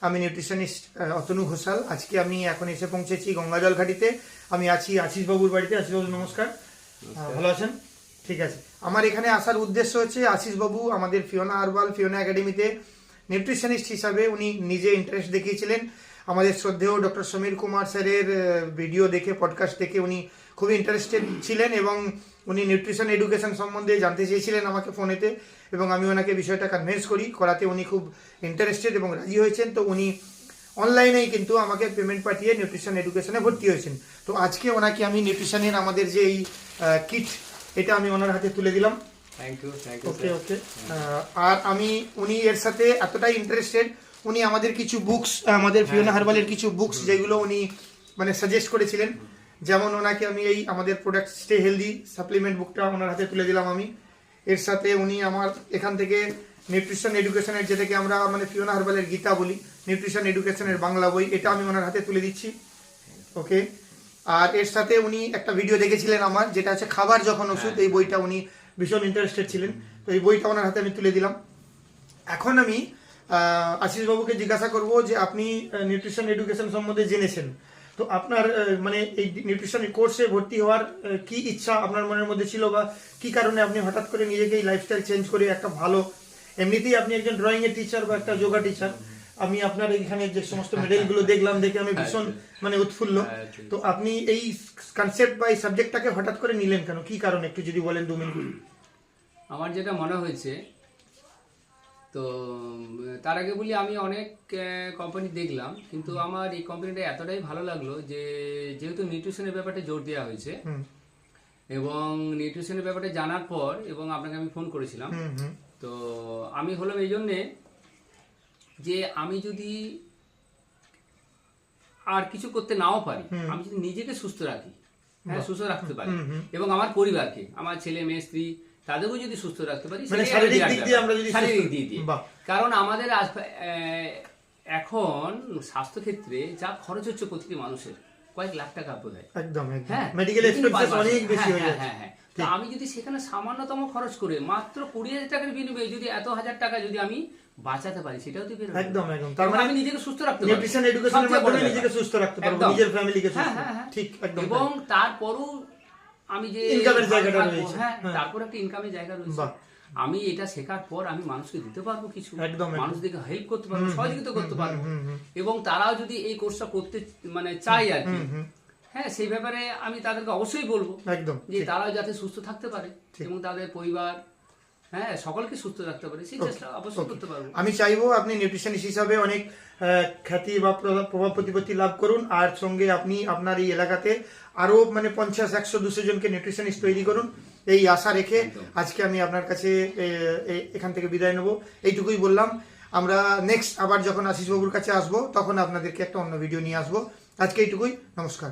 আমি নিউট্রিশনিস্ট অতনু ঘোষাল। আজকে আমি এখন এসে পৌঁছেছি গঙ্গাজল ঘাটিতে। আমি আছি আশিস বাবুর বাড়িতে আশিস বাবু নমস্কার। ভালো আছেন? ঠিক আছে। আমার এখানে আসার উদ্দেশ্য হচ্ছে আশিস বাবু আমাদের ফিওনা আরবাল ফিওনা একাডেমিতে নিউট্রিশনিস্ট হিসাবে উনি নিজে ইন্টারেস্ট দেখিয়েছিলেন। আমাদের শ্রদ্ধেয় ডক্টর সমীর কুমার স্যারের ভিডিও দেখে পডকাস্ট দেখে উনি খুবই ইন্টারেস্টেড ছিলেন এবং উনি নিউট্রিশন এডুকেশন সম্বন্ধে জানতে চেয়েছিলেন আমাকে ফোনেতে এবং আমি ওনাকে বিষয়টা কনভিন্স করি। করাতে উনি খুব ইন্টারেস্টেড এবং রাজি হয়েছেন। তো উনি অনলাইনেই কিন্তু আমাকে পেমেন্ট পাঠিয়ে নিউট্রিশন এডুকেশনে ভর্তি হয়েছেন। তো আজকে ওনাকে আমি নিউট্রিশনের আমাদের যে এই কিট এটা আমি ওনার হাতে তুলে দিলাম। Thank you thank you okay okay আর আমি উনি এর সাথে এতটাই ইন্টারেস্টেড উনি আমাদের কিছু বুকস আমাদের ফিওনা হারবালের কিছু বুকস যেগুলো উনি মানে সাজেস্ট করেছিলেন যেমন ওনাকে আমি এই আমাদের প্রোডাক্ট স্টে হেলদি সাপ্লিমেন্ট বুকটা ওনার হাতে তুলে দিলাম আমি। এর সাথে উনি আমার এখান থেকে নিউট্রিশন এডুকেশনের যেটাকে আমরা মানে ফিওনা হারবালের গীতা বলি নিউট্রিশন এডুকেশনের বাংলা বই এটা আমি ওনার হাতে তুলে দিচ্ছি। ওকে আর এর সাথে উনি একটা ভিডিও দেখেছিলেন আমার যেটা আছে খাবার যখন ওষুধ এই বইটা উনি ভীষণ ইন্টারেস্টেড ছিলেন। তো এই বইটা ওনার হাতে আমি তুলে দিলাম। এখন আমি আহ, আশিস বাবুকে জিজ্ঞাসা করব যে আপনি নিউট্রিশন এডুকেশন সম্বন্ধে জেনেছেন। তো আপনার মানে এই নিউট্রিশন কোর্সে ভর্তি হওয়ার কি ইচ্ছা আপনার মনের মধ্যে ছিল বা কি কারণে আপনি হঠাৎ করে নিজেকে এই লাইফস্টাইল চেঞ্জ করে একটা ভালো এমনিতেই আপনি একজন ড্রয়িং এর টিচার বা একটা যোগা টিচার আমি আপনার এখানে যে সমস্ত মেডেলগুলো দেখলাম দেখে আমি ভীষণ মানে উৎফুল্ল। হ্যাঁ, তো আপনি এই কনসেপ্ট বা এই সাবজেক্টটাকে হঠাৎ করে নিলেন কেন? কি কারণে? একটু যদি বলেন দু মিনিট আমার যেটা মনে হয়েছে তো তার আগে বলি আমি অনেক কোম্পানি দেখলাম কিন্তু আমার এই কোম্পানিটা এতটাই ভালো লাগল যে যেহেতু নিউট্রিশনের ব্যাপারটা জোর দেওয়া হয়েছে এবং নিউট্রিশনের ব্যাপারটা জানার পর এবং আপনাকে আমি ফোন করেছিলাম তো আমি হলাম এই জন্যে যে আমি যদি আর কিছু করতে নাও পারি আমি যদি নিজেকে সুস্থ রাখি হ্যাঁ সুস্থ রাখতে পারি এবং আমার পরিবারকে আমার ছেলে মেয়ে স্ত্রী তাদেরকেও যদি সুস্থ রাখতে পারি মানে শারীরিক দিক দিয়ে আমরা যদি শারীরিক দিক দিয়ে কারণ আমাদের এখন স্বাস্থ্যক্ষেত্রে যা খরচ হচ্ছে প্রতিটি মানুষের কয়েক লাখ টাকা বোধ হয়। একদম হ্যাঁ মেডিকেল এক্সপেন্সেস অনেক বেশি হ্যাঁ, হয়ে হ্যাঁ, যাচ্ছে। হ্যাঁ, হ্যাঁ। তো আমি যদি সেখানে সামান্যতম খরচ করে মাত্র কুড়ি হাজার টাকার বিনিময়ে যদি এত হাজার টাকা যদি আমি বাঁচাতে পারি সেটাও তো বের একদম, একদম। তার মানে আমি নিজেকে সুস্থ রাখতে পারি নিউট্রিশন এডুকেশনের মাধ্যমে নিজেকে সুস্থ রাখতে পারব নিজের ফ্যামিলিকে সুস্থ হ্যাঁ। ঠিক একদম এবং তারপরও আমি যে ইনকামের জায়গাটা রয়েছে। হ্যাঁ হ্যাঁ। তারপর একটা ইনকামের জায়গা রয়েছে। আমি এটা শেখার পর আমি মানুষকে দিতে পারব কিছু। মানুষদেরকে হেল্প করতে পারব সহযোগিতা করতে পারব। এবং তারাও যদি এই কোর্সটা করতে মানে চাই আর কি হ্যাঁ সেই ব্যাপারে আমি তাদেরকে অবশ্যই বলব একদম যে তারাও যাতে সুস্থ থাকতে পারে এবং তাদের পরিবার হ্যাঁ সকলকে সুস্থ রাখতে পারে। সেই চেষ্টা অবশ্যই করতে পারব। আমি চাইব আপনি নিউট্রিশনিস্ট হিসাবে অনেক খ্যাতি বা প্রভাব প্রতিপত্তি লাভ করুন আর সঙ্গে আপনি আপনার এই এলাকাতে আরও মানে পঞ্চাশ একশো দুশো জনকে নিউট্রিশনিস্ট তৈরি করুন। এই আশা রেখে আজকে আমি আপনার কাছে এখান থেকে বিদায় নেব। এইটুকুই বললাম। আমরা নেক্সট আবার যখন আশিস বাবুর কাছে আসব তখন আপনাদেরকে একটা অন্য ভিডিও নিয়ে আসব। আজকে এইটুকুই। নমস্কার।